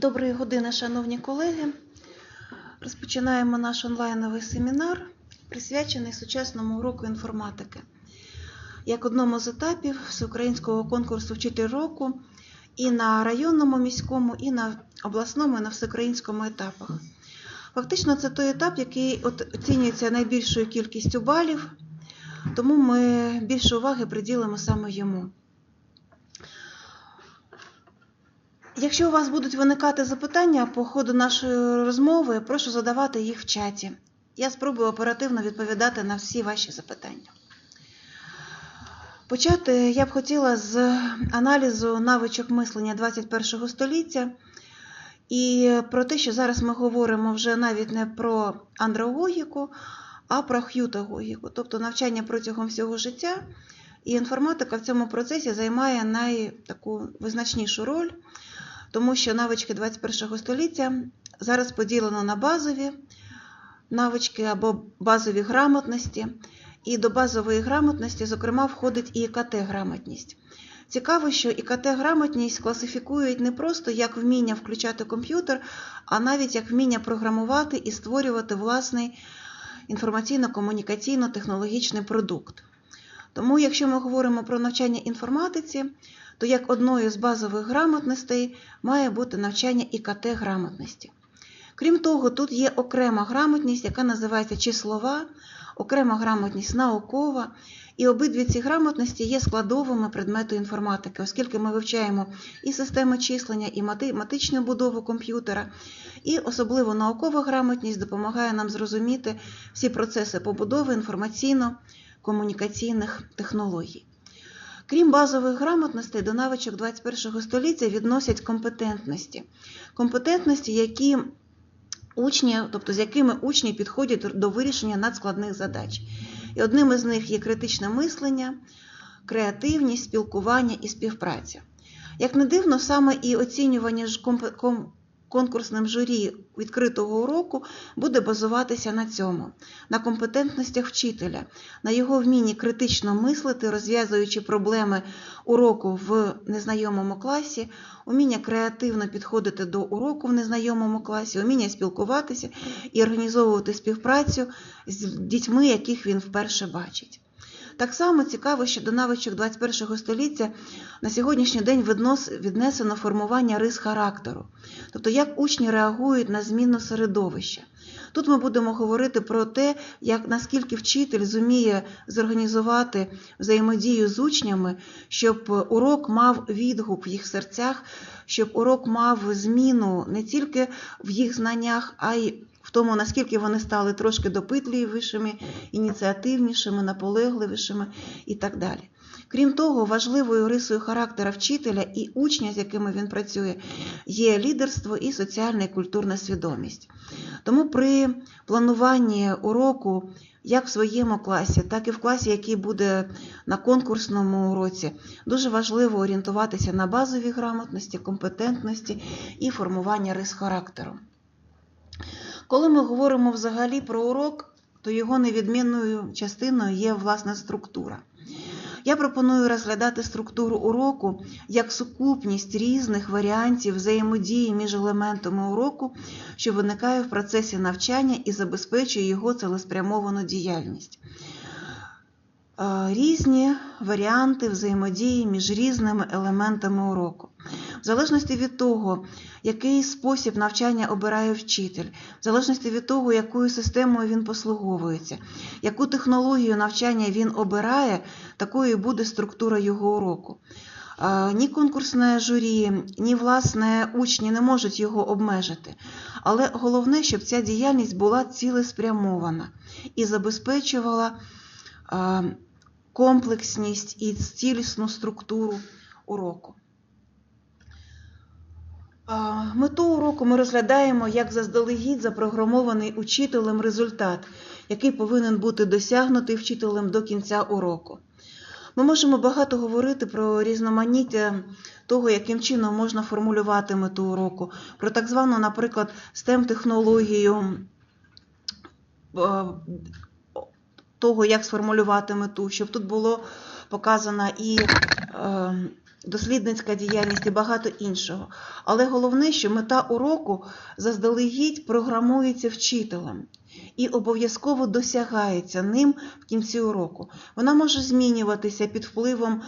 Доброї години, шановні колеги. Розпочинаємо наш онлайновий семінар, присвячений сучасному уроку інформатики, як одному з етапів всеукраїнського конкурсу Вчитель року і на районному міському, і на обласному, і на всеукраїнському етапах. Фактично, це той етап, який оцінюється найбільшою кількістю балів, тому ми більше уваги приділимо саме йому. Якщо у вас будуть виникати запитання по ходу нашої розмови, прошу задавати їх в чаті. Я спробую оперативно відповідати на всі ваші запитання. Почати я б хотіла з аналізу навичок мислення 21 століття і про те, що зараз ми говоримо вже навіть не про андрогогіку, а про х'ютагогіку, тобто навчання протягом всього життя. І інформатика в цьому процесі займає найтаку визначнішу роль тому що навички 21 століття зараз поділено на базові навички або базові грамотності. І до базової грамотності, зокрема, входить і ІКТ-грамотність. Цікаво, що ІКТ-грамотність класифікують не просто як вміння включати комп'ютер, а навіть як вміння програмувати і створювати власний інформаційно-комунікаційно-технологічний продукт. Тому, якщо ми говоримо про навчання інформатиці, то як одною з базових грамотностей має бути навчання ІКТ-грамотності. Крім того, тут є окрема грамотність, яка називається числова, окрема грамотність наукова, і обидві ці грамотності є складовими предмету інформатики, оскільки ми вивчаємо і системи числення, і математичну будову комп'ютера, і особливо наукова грамотність допомагає нам зрозуміти всі процеси побудови інформаційно-комунікаційних технологій. Крім базових грамотностей, до навичок 21 століття відносять компетентності. Компетентності, які учні, тобто з якими учні підходять до вирішення надскладних задач. І одним із них є критичне мислення, креативність, спілкування і співпраця. Як не дивно, саме і оцінювання конкурсним журі відкритого уроку буде базуватися на цьому, на компетентностях вчителя, на його вмінні критично мислити, розв'язуючи проблеми уроку в незнайомому класі, уміння креативно підходити до уроку в незнайомому класі, уміння спілкуватися і організовувати співпрацю з дітьми, яких він вперше бачить. Так само цікаво, що до навичок 21 століття на сьогоднішній день віднесено формування рис характеру, тобто як учні реагують на зміну середовища. Тут ми будемо говорити про те, як наскільки вчитель зуміє зорганізувати взаємодію з учнями, щоб урок мав відгук в їх серцях, щоб урок мав зміну не тільки в їх знаннях, а й в тому, наскільки вони стали трошки допитливішими, ініціативнішими, наполегливішими і так далі. Крім того, важливою рисою характера вчителя і учня, з якими він працює, є лідерство і соціальна і культурна свідомість. Тому при плануванні уроку як в своєму класі, так і в класі, який буде на конкурсному уроці, дуже важливо орієнтуватися на базові грамотності, компетентності і формування рис характеру. Коли ми говоримо взагалі про урок, то його невідмінною частиною є власна структура. Я пропоную розглядати структуру уроку як сукупність різних варіантів взаємодії між елементами уроку, що виникає в процесі навчання і забезпечує його цілеспрямовану діяльність. Е, Різні варіанти взаємодії між різними елементами уроку. В залежності від того, який спосіб навчання обирає вчитель, в залежності від того, якою системою він послуговується, яку технологію навчання він обирає, такою буде структура його уроку. Ні конкурсне журі, ні власне учні не можуть його обмежити. Але головне, щоб ця діяльність була цілеспрямована і забезпечувала комплексність і цілісну структуру уроку. Мету уроку ми розглядаємо як заздалегідь запрограмований учителем результат, який повинен бути досягнутий вчителем до кінця уроку. Ми можемо багато говорити про різноманіття того, яким чином можна формулювати мету уроку, про так звану, наприклад, STEM-технологію е, того, як сформулювати мету, щоб тут було показана і дослідницька діяльність і багато іншого. Але головне, що мета уроку заздалегідь програмується вчителем і обов'язково досягається ним в кінці уроку. Вона може змінюватися під впливом.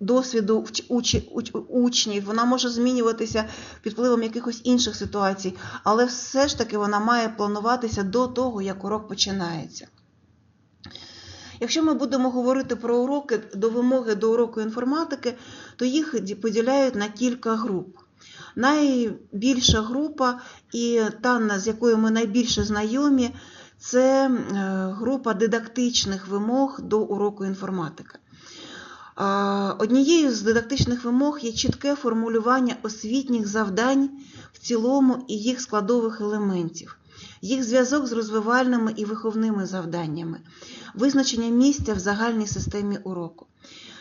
Досвіду учнів, вона може змінюватися під впливом якихось інших ситуацій, але все ж таки вона має плануватися до того, як урок починається. Якщо ми будемо говорити про уроки до вимоги до уроку інформатики, то їх поділяють на кілька груп. Найбільша група і та, з якою ми найбільше знайомі, це е, група дидактичних вимог до уроку інформатики. Однією з дидактичних вимог є чітке формулювання освітніх завдань в цілому і їх складових елементів, їх зв'язок з розвивальними і виховними завданнями, визначення місця в загальній системі уроку.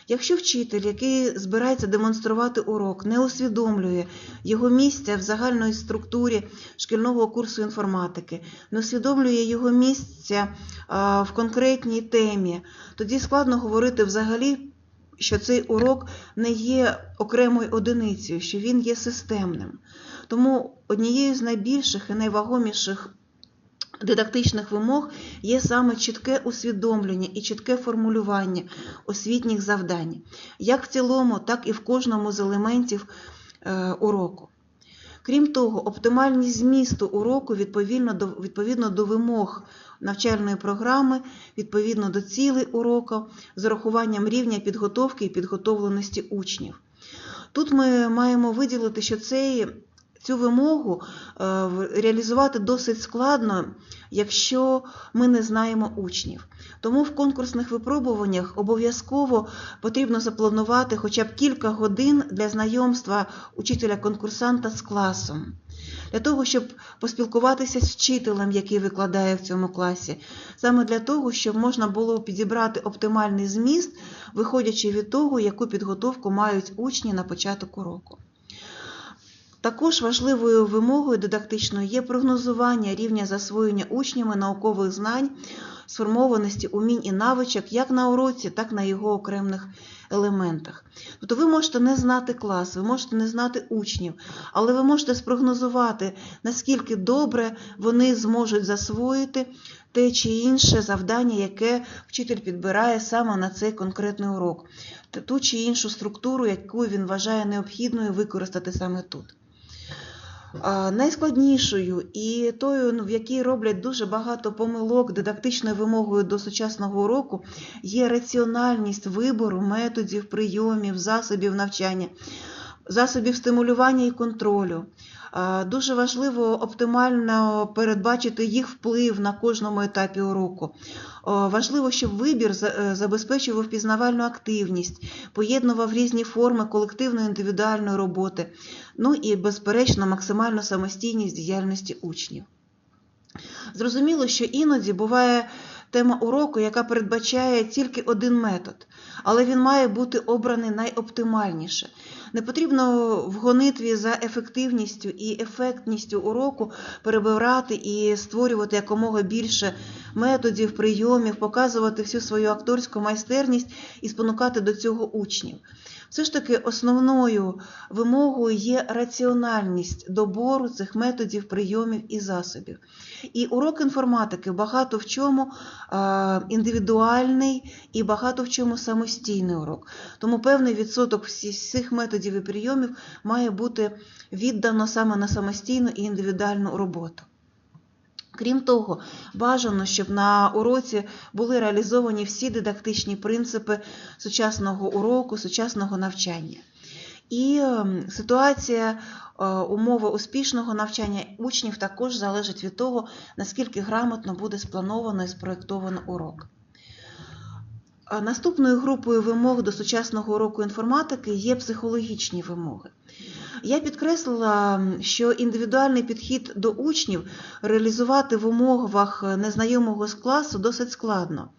Якщо вчитель, який збирається демонструвати урок, не усвідомлює його місця в загальної структурі шкільного курсу інформатики, не усвідомлює його місця в конкретній темі, тоді складно говорити взагалі що цей урок не є окремою одиницею, що він є системним. Тому однією з найбільших і найвагоміших дидактичних вимог є саме чітке усвідомлення і чітке формулювання освітніх завдань, як в цілому, так і в кожному з елементів е, уроку. Крім того, оптимальність змісту уроку відповідно до, відповідно до вимог навчальної програми, відповідно до цілей уроку, з урахуванням рівня підготовки і підготовленості учнів. Тут ми маємо виділити, що цей, цю вимогу е, реалізувати досить складно, якщо ми не знаємо учнів. Тому в конкурсних випробуваннях обов'язково потрібно запланувати хоча б кілька годин для знайомства учителя-конкурсанта з класом. Для того, щоб поспілкуватися з вчителем, який викладає в цьому класі, саме для того, щоб можна було підібрати оптимальний зміст, виходячи від того, яку підготовку мають учні на початок уроку. Також важливою вимогою дидактичною є прогнозування рівня засвоєння учнями наукових знань, сформованості умінь і навичок як на уроці, так і на його окремих елементах. Тобто ви можете не знати клас, ви можете не знати учнів, але ви можете спрогнозувати, наскільки добре вони зможуть засвоїти те чи інше завдання, яке вчитель підбирає саме на цей конкретний урок, ту чи іншу структуру, яку він вважає необхідною використати саме тут. Найскладнішою і тою, ну, в якій роблять дуже багато помилок дидактичною вимогою до сучасного уроку, є раціональність вибору методів, прийомів, засобів навчання, засобів стимулювання і контролю. Дуже важливо оптимально передбачити їх вплив на кожному етапі уроку. Важливо, щоб вибір е, забезпечував пізнавальну активність, поєднував різні форми колективної індивідуальної роботи, ну і, безперечно, максимальну самостійність діяльності учнів. Зрозуміло, що іноді буває тема уроку, яка передбачає тільки один метод, але він має бути обраний найоптимальніше. Не потрібно в гонитві за ефективністю і ефектністю уроку перебирати і створювати якомога більше методів, прийомів, показувати всю свою акторську майстерність і спонукати до цього учнів. Все ж таки основною вимогою є раціональність добору цих методів, прийомів і засобів. І урок інформатики багато в чому індивідуальний і багато в чому самостійний урок. Тому певний відсоток всі- всіх методів і прийомів має бути віддано саме на самостійну і індивідуальну роботу. Крім того, бажано, щоб на уроці були реалізовані всі дидактичні принципи сучасного уроку, сучасного навчання. І ем, ситуація, е, умови успішного навчання учнів також залежить від того, наскільки грамотно буде сплановано і спроєктовано урок. Наступною групою вимог до сучасного уроку інформатики є психологічні вимоги. Я підкреслила, що індивідуальний підхід до учнів реалізувати в умовах незнайомого з класу досить складно.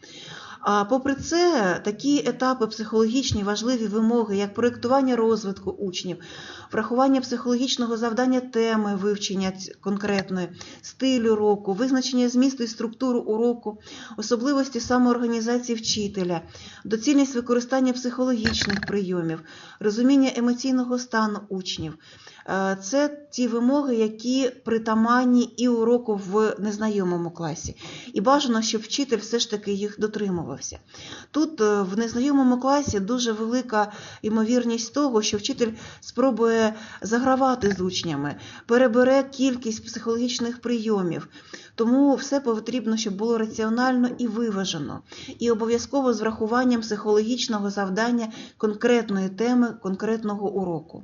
А попри це, такі етапи психологічні важливі вимоги, як проєктування розвитку учнів, врахування психологічного завдання теми вивчення конкретної, стилю уроку, визначення змісту і структуру уроку, особливості самоорганізації вчителя, доцільність використання психологічних прийомів, розуміння емоційного стану учнів. Е, Це ті вимоги, які притаманні і уроку в незнайомому класі. І бажано, щоб вчитель все ж таки їх дотримувався. Тут е, в незнайомому класі дуже велика ймовірність того, що вчитель спробує загравати з учнями, перебере кількість психологічних прийомів. Тому все потрібно, щоб було раціонально і виважено, і обов'язково з врахуванням психологічного завдання конкретної теми, конкретного уроку.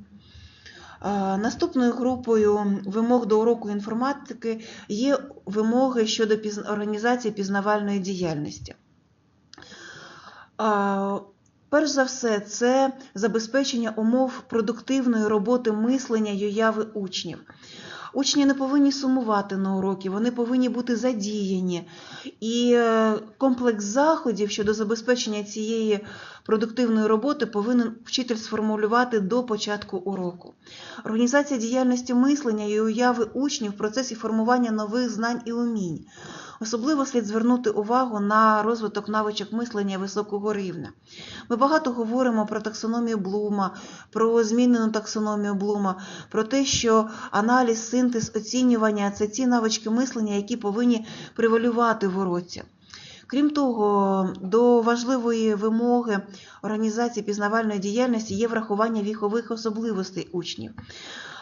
Е, Наступною групою вимог до уроку інформатики є вимоги щодо організації пізнавальної діяльності. Перш за все, це забезпечення умов продуктивної роботи мислення й уяви учнів. Учні не повинні сумувати на уроки, вони повинні бути задіяні. І е, комплекс заходів щодо забезпечення цієї продуктивної роботи повинен вчитель сформулювати до початку уроку. Організація діяльності мислення і уяви учнів в процесі формування нових знань і умінь. Особливо слід звернути увагу на розвиток навичок мислення високого рівня. Ми багато говоримо про таксономію Блума, про змінену таксономію Блума, про те, що аналіз, синтез, оцінювання це ті навички мислення, які повинні превалювати в уроці. Крім того, до важливої вимоги організації пізнавальної діяльності є врахування вікових особливостей учнів.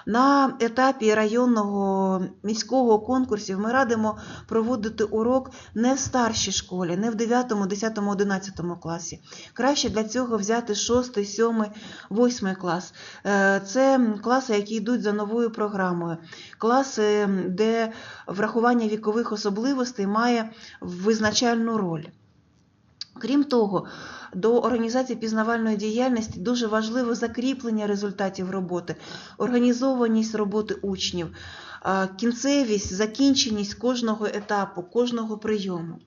На етапі районного міського конкурсів ми радимо проводити урок не в старшій школі, не в 9, 10, 11 класі. Краще для цього взяти 6, 7, 8 клас. Е, Це класи, які йдуть за новою програмою. Класи, де врахування вікових особливостей має визначальну роль. Крім того, до організації пізнавальної діяльності дуже важливо закріплення результатів роботи, організованість роботи учнів, кінцевість, закінченість кожного етапу, кожного прийому.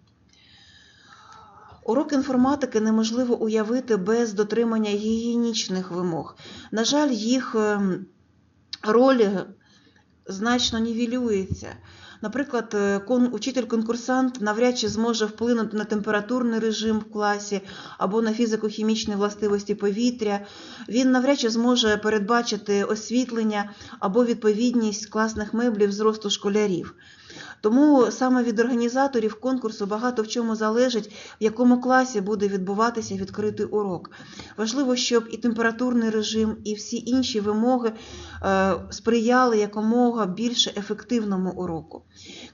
Урок інформатики неможливо уявити без дотримання гігієнічних вимог. На жаль, їх ем, роль значно нівелюється. Наприклад, е, кон- учитель-конкурсант навряд чи зможе вплинути на температурний режим в класі або на фізико-хімічні властивості повітря. Він навряд чи зможе передбачити освітлення або відповідність класних меблів зросту школярів. Тому саме від організаторів конкурсу багато в чому залежить, в якому класі буде відбуватися відкритий урок. Важливо, щоб і температурний режим, і всі інші вимоги е, сприяли якомога більше ефективному уроку.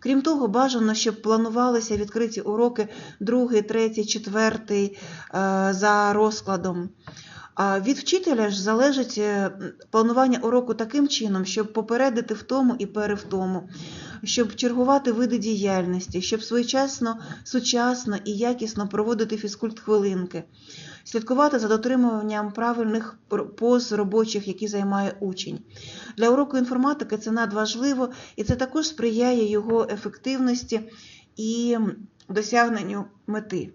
Крім того, бажано, щоб планувалися відкриті уроки другий, третій, четвертий е, за розкладом. А від вчителя ж залежить е, планування уроку таким чином, щоб попередити втому і перевтому, щоб чергувати види діяльності, щоб своєчасно, сучасно і якісно проводити фізкульт-хвилинки, слідкувати за дотримуванням правильних поз робочих, які займає учень. Для уроку інформатики це надважливо, і це також сприяє його ефективності і досягненню мети.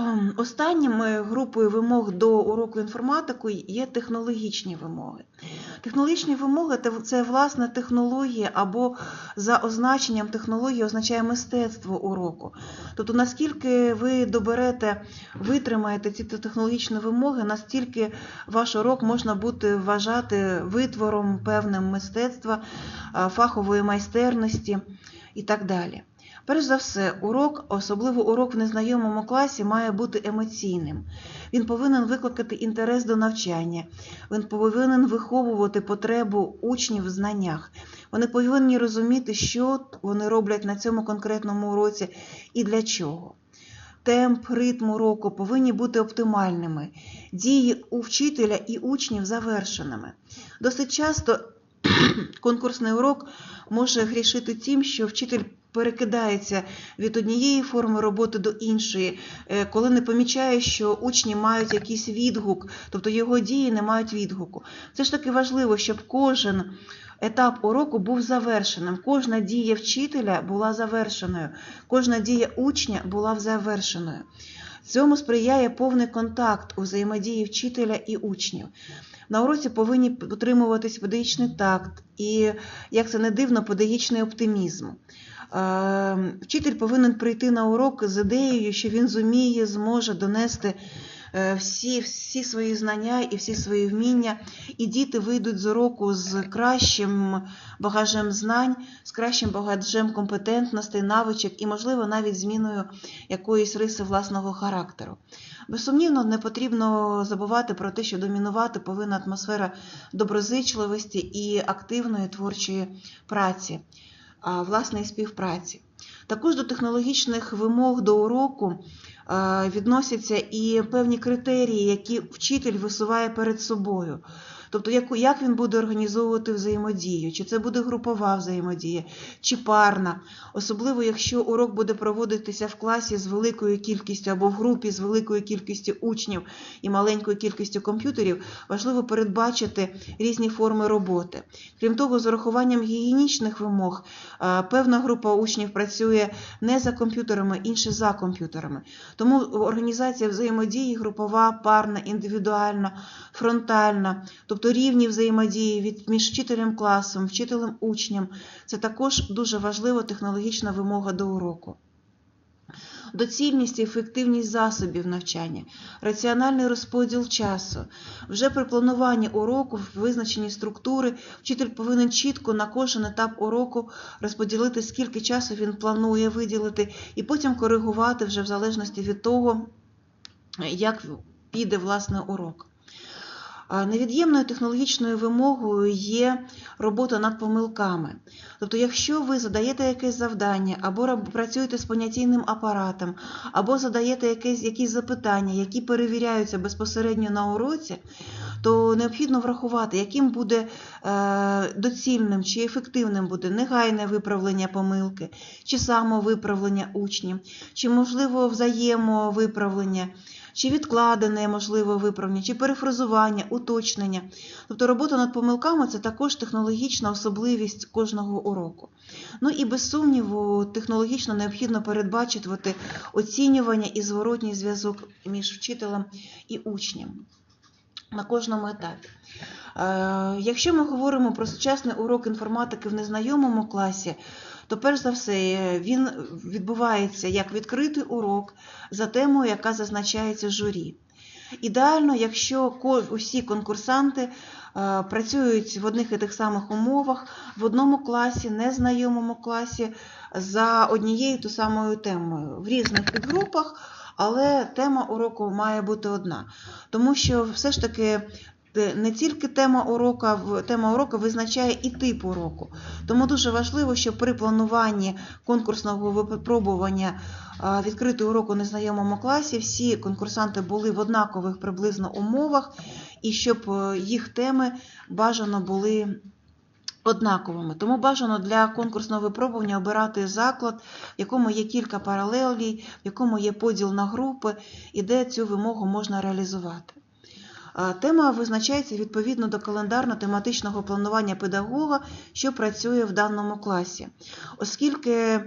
Ем, Останніми групою вимог до уроку інформатику є технологічні вимоги. Технологічні вимоги це власне технологія або за означенням технології означає мистецтво уроку. Тобто, наскільки ви доберете, витримаєте ці технологічні вимоги, настільки ваш урок можна буде вважати витвором певним мистецтва, фахової майстерності і так далі. Перш за все, урок, особливо урок в незнайомому класі, має бути емоційним. Він повинен викликати інтерес до навчання. Він повинен виховувати потребу учнів в знаннях. Вони повинні розуміти, що вони роблять на цьому конкретному уроці і для чого. Темп, ритм уроку повинні бути оптимальними, дії у вчителя і учнів завершеними. Досить часто конкурсний урок може грішити тим, що вчитель перекидається від однієї форми роботи до іншої, е, коли не помічає, що учні мають якийсь відгук, тобто його дії не мають відгуку. Це ж таки важливо, щоб кожен етап уроку був завершеним. Кожна дія вчителя була завершеною, кожна дія учня була завершеною. Цьому сприяє повний контакт у взаємодії вчителя і учнів. На уроці повинні утримуватись педагогічний такт і, як це не дивно, педагогічний оптимізм. Е, Вчитель повинен прийти на урок з ідеєю, що він зуміє, зможе донести всі, всі свої знання і всі свої вміння, і діти вийдуть з уроку з кращим багажем знань, з кращим багажем компетентностей, навичок і, можливо, навіть зміною якоїсь риси власного характеру. Безсумнівно, не потрібно забувати про те, що домінувати повинна атмосфера доброзичливості і активної творчої праці, а, власне, співпраці. Також до технологічних вимог до уроку е, відносяться і певні критерії, які вчитель висуває перед собою. Тобто, як він буде організовувати взаємодію, чи це буде групова взаємодія, чи парна, особливо якщо урок буде проводитися в класі з великою кількістю або в групі з великою кількістю учнів і маленькою кількістю комп'ютерів, важливо передбачити різні форми роботи. Крім того, з урахуванням гігієнічних вимог е, певна група учнів працює не за комп'ютерами, інші за комп'ютерами. Тому організація взаємодії групова, парна, індивідуальна, фронтальна, тобто рівні взаємодії від між вчителем класом, вчителем учнем. Це також дуже важлива технологічна вимога до уроку. Доцільність і ефективність засобів навчання, раціональний розподіл часу. Вже при плануванні уроку, в визначенні структури, вчитель повинен чітко на кожен етап уроку розподілити, скільки часу він планує виділити, і потім коригувати вже в залежності від того, як піде власне урок. Невід'ємною технологічною вимогою є робота над помилками. Тобто, якщо ви задаєте якесь завдання, або працюєте з понятійним апаратом, або задаєте якесь, якісь запитання, які перевіряються безпосередньо на уроці, то необхідно врахувати, яким буде е, доцільним чи ефективним буде негайне виправлення помилки, чи самовиправлення учнів, чи можливо взаємовиправлення чи відкладене можливо виправлення, чи перефразування, уточнення. Тобто робота над помилками це також технологічна особливість кожного уроку. Ну і без сумніву, технологічно необхідно передбачувати оцінювання і зворотній зв'язок між вчителем і учнем на кожному етапі. Е, Якщо ми говоримо про сучасний урок інформатики в незнайомому класі, то перш за все він відбувається як відкритий урок за темою, яка зазначається журі. Ідеально, якщо усі конкурсанти е, працюють в одних і тих самих умовах, в одному класі, незнайомому класі, за однією ту самою темою, в різних підгрупах, але тема уроку має бути одна. Тому що все ж таки не тільки тема урока, тема уроку визначає і тип уроку. Тому дуже важливо, щоб при плануванні конкурсного випробування а, відкритий урок у незнайомому класі всі конкурсанти були в однакових приблизно умовах, і щоб е, їх теми бажано були однаковими. Тому бажано для конкурсного випробування обирати заклад, в якому є кілька паралелей, в якому є поділ на групи, і де цю вимогу можна реалізувати. Тема визначається відповідно до календарно-тематичного планування педагога, що працює в даному класі. Оскільки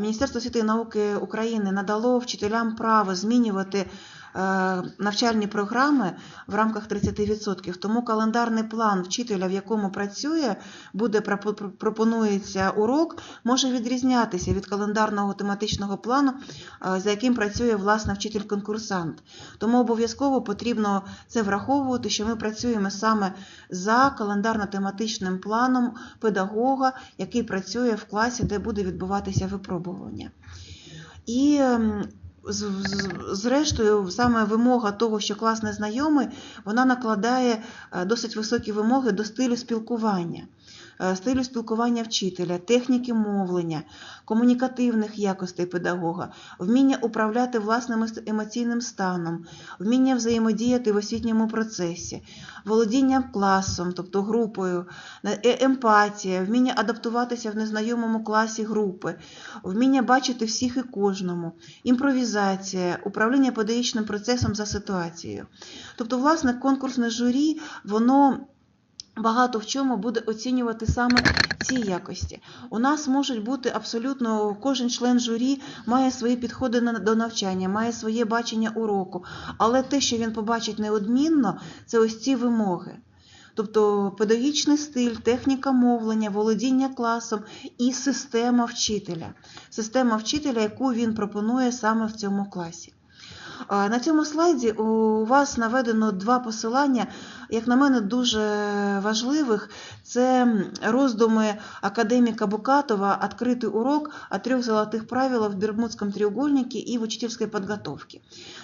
Міністерство освіти і науки України надало вчителям право змінювати е, навчальні програми в рамках 30%, тому календарний план вчителя, в якому працює, буде пропонується урок, може відрізнятися від календарного тематичного плану, е, за яким працює власне вчитель-конкурсант. Тому обов'язково потрібно це враховувати, що ми працюємо саме за календарно-тематичним планом педагога, який працює в класі, де буде відбуватися випробування. І зрештою, саме вимога того, що клас незнайомий, вона накладає е, досить високі вимоги до стилю спілкування. Е, стилю спілкування вчителя, техніки мовлення, комунікативних якостей педагога, вміння управляти власним емоційним станом, вміння взаємодіяти в освітньому процесі, володіння класом, тобто групою, е- емпатія, вміння адаптуватися в незнайомому класі групи, вміння бачити всіх і кожному, імпровізація, управління педагогічним процесом за ситуацією. Тобто, власне, конкурсне журі, воно багато в чому буде оцінювати саме ці якості. У нас можуть бути абсолютно кожен член журі має свої підходи до навчання, має своє бачення уроку, але те, що він побачить неодмінно, це ось ці вимоги. Тобто педагогічний стиль, техніка мовлення, володіння класом і система вчителя. Система вчителя, яку він пропонує саме в цьому класі. На цьому слайді у вас наведено два посилання, як на мене, дуже важливих. Це роздуми академіка Букатова «Открытый урок о трех золотих правилах в Бермудському треугольнике і в учительській підготовці».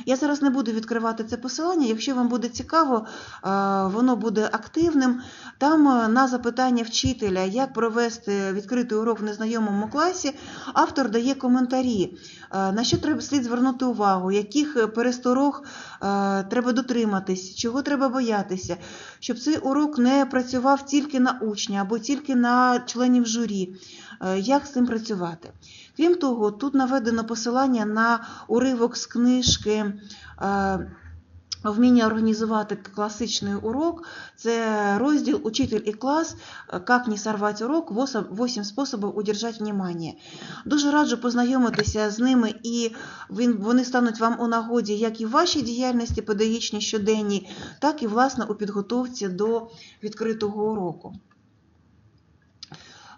Я зараз не буду відкривати це посилання. Якщо вам буде цікаво, воно буде активним. Там е, на запитання вчителя, як провести відкритий урок в незнайомому класі, автор дає коментарі, е, на що треба слід звернути увагу, яких пересторог е, треба дотриматись, чого треба боятися, щоб цей урок не працював тільки на учня або тільки на членів журі. Е, Як з цим працювати? Крім того, тут наведено посилання на уривок з книжки. Вміння організувати класичний урок це розділ Учитель і клас. як не сорвати урок, 8 способів удержати внимание. Дуже раджу познайомитися з ними, і вони стануть вам у нагоді як і в вашій діяльності педагогічній щоденній, так і власне у підготовці до відкритого уроку.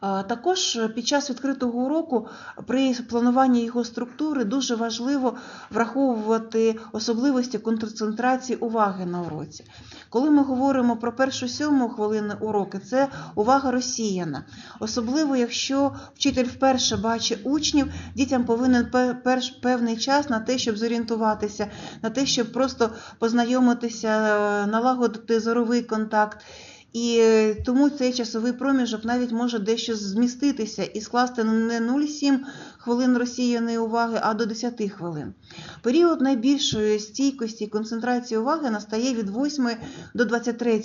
Е, Також під час відкритого уроку при плануванні його структури дуже важливо враховувати особливості концентрації уваги на уроці. Коли ми говоримо про першу сьому хвилини уроки, це увага розсіяна. Особливо, якщо вчитель вперше бачить учнів, дітям повинен перш певний час на те, щоб зорієнтуватися, на те, щоб просто познайомитися, е, налагодити зоровий контакт. І е, тому цей часовий проміжок навіть може дещо зміститися і скласти не 0,7 хвилин розсіяної уваги, а до 10 хвилин. Період найбільшої стійкості і концентрації уваги настає від 8 до 23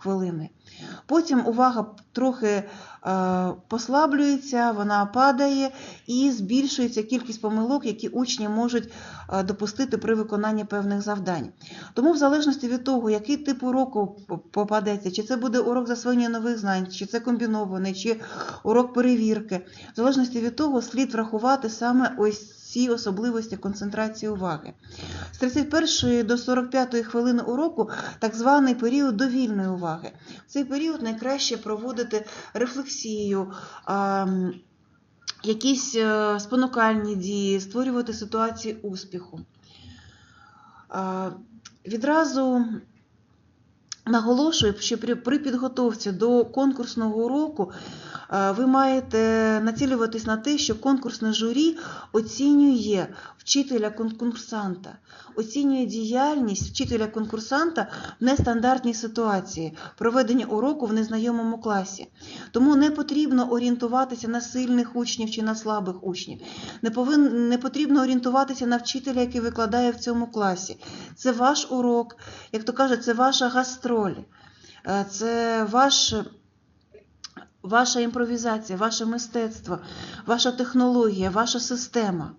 хвилини. Потім увага трохи е, послаблюється, вона падає і збільшується кількість помилок, які учні можуть е, допустити при виконанні певних завдань. Тому, в залежності від того, який тип уроку попадеться, чи це буде урок засвоєння нових знань, чи це комбінований, чи урок перевірки, в залежності від того, слід врахувати саме ось ці особливості концентрації уваги. З 31 до 45 хвилини уроку так званий період довільної уваги. В цей період найкраще проводити рефлексію. Якісь е, спонукальні дії, створювати ситуації успіху. Відразу наголошую, що при, підготовці до конкурсного уроку ви маєте націлюватись на те, що конкурсне журі оцінює вчителя конкурсанта, оцінює діяльність вчителя конкурсанта в нестандартній ситуації, проведення уроку в незнайомому класі. Тому не потрібно орієнтуватися на сильних учнів чи на слабих учнів. Не, повин, не потрібно орієнтуватися на вчителя, який викладає в цьому класі. Це ваш урок, як то кажуть, це ваша гастроль, Е, це ваш. Ваша імпровізація, ваше мистецтво, ваша технологія, ваша система.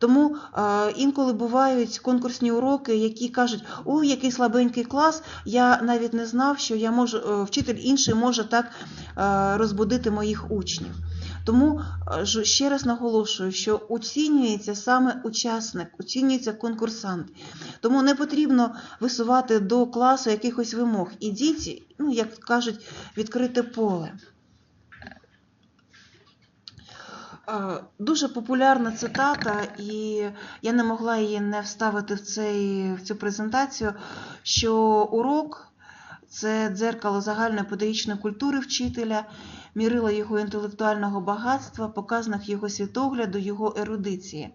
Тому е, інколи бувають конкурсні уроки, які кажуть, ой, який слабенький клас, я навіть не знав, що я можу, е, вчитель інший може так е, розбудити моїх учнів. Тому ще раз наголошую, що оцінюється саме учасник, оцінюється конкурсант. Тому не потрібно висувати до класу якихось вимог. Ідіть, ну, як кажуть, відкрите поле. Дуже популярна цитата, і я не могла її не вставити в, цей, в цю презентацію, що урок це дзеркало загальної педагогічної культури вчителя, мірило його інтелектуального багатства, показник його світогляду, його ерудиції.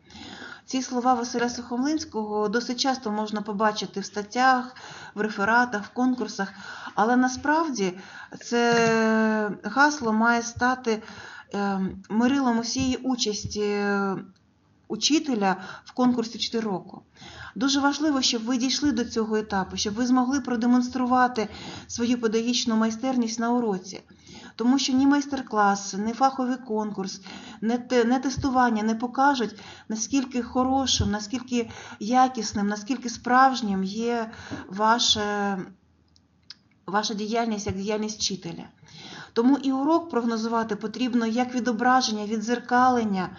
Ці слова Василя Сухомлинського досить часто можна побачити в статтях, в рефератах, в конкурсах, але насправді це гасло має стати е, мирилом усієї участі е, учителя в конкурсі 4 року. Дуже важливо, щоб ви дійшли до цього етапу, щоб ви змогли продемонструвати свою педагогічну майстерність на уроці. Тому що ні майстер-клас, ні фаховий конкурс, не тестування не покажуть, наскільки хорошим, наскільки якісним, наскільки справжнім є ваше, ваша діяльність як діяльність вчителя. Тому і урок прогнозувати потрібно як відображення, відзеркалення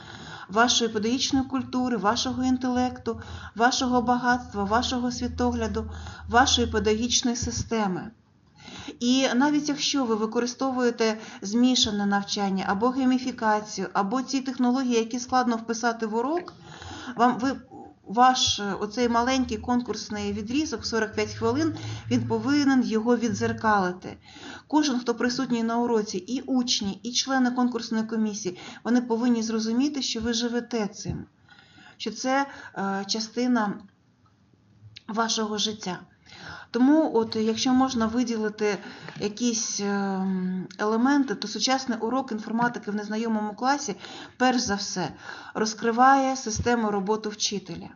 вашої педагогічної культури, вашого інтелекту, вашого багатства, вашого світогляду, вашої педагогічної системи. І навіть якщо ви використовуєте змішане навчання або гейміфікацію, або ці технології, які складно вписати в урок, вам ви ваш е, оцей маленький конкурсний відрізок 45 хвилин, він повинен його відзеркалити. Кожен, хто присутній на уроці, і учні, і члени конкурсної комісії, вони повинні зрозуміти, що ви живете цим, що це е, частина вашого життя. Тому, от, якщо можна виділити якісь ем, елементи, то сучасний урок інформатики в незнайомому класі, перш за все, розкриває систему роботи вчителя.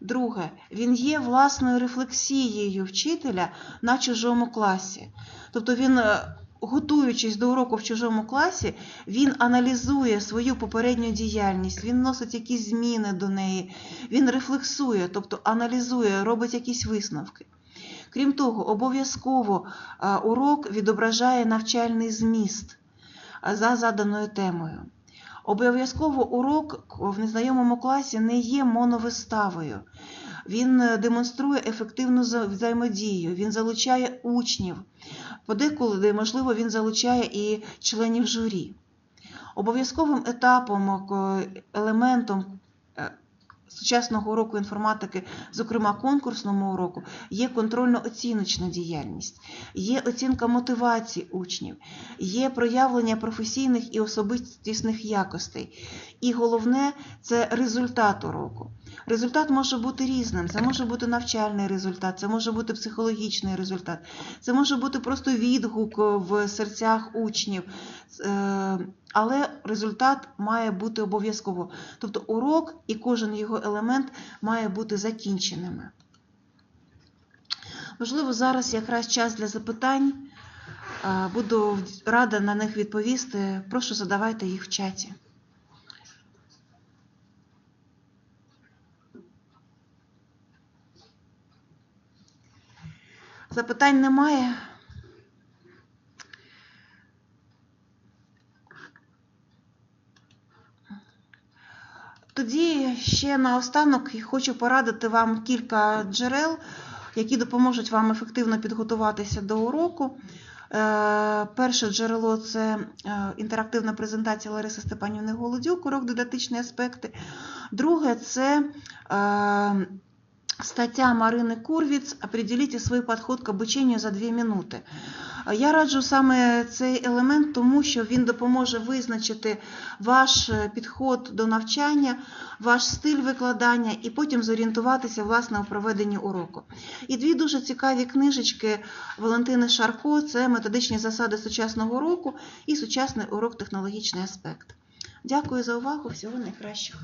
Друге, він є власною рефлексією вчителя на чужому класі. Тобто він, е, готуючись до уроку в чужому класі, він аналізує свою попередню діяльність, він вносить якісь зміни до неї, він рефлексує, тобто аналізує, робить якісь висновки. Крім того, обов'язково урок відображає навчальний зміст за заданою темою. Обов'язково урок в незнайомому класі не є моновиставою. Він е, демонструє ефективну взаємодію, він залучає учнів. Подеколи, можливо, він залучає і членів журі. Обов'язковим етапом, е, елементом е, сучасного уроку інформатики, зокрема конкурсному уроку, є контрольно-оціночна діяльність, є оцінка мотивації учнів, є проявлення професійних і особистісних якостей. І головне це результат уроку. Результат може бути різним. Це може бути навчальний результат, це може бути психологічний результат, це може бути просто відгук в серцях учнів. Е, Але результат має бути обов'язково. Тобто урок і кожен його елемент має бути закінченими. Можливо, зараз якраз час для запитань. Е, Буду рада на них відповісти. Прошу задавайте їх в чаті. Запитань немає. Тоді ще наостанок хочу порадити вам кілька джерел, які допоможуть вам ефективно підготуватися до уроку. Е, Перше джерело це е, інтерактивна презентація Лариси Степанівни Голодюк, урок дидактичні аспекти. Друге це е, стаття Марини Курвіц «Определите свій підход к обучению за 2 минути. Я раджу саме цей елемент, тому що він допоможе визначити ваш підход до навчання, ваш стиль викладання і потім зорієнтуватися власне у проведенні уроку. І дві дуже цікаві книжечки Валентини Шарко це методичні засади сучасного уроку і сучасний урок технологічний аспект. Дякую за увагу, всього найкращого.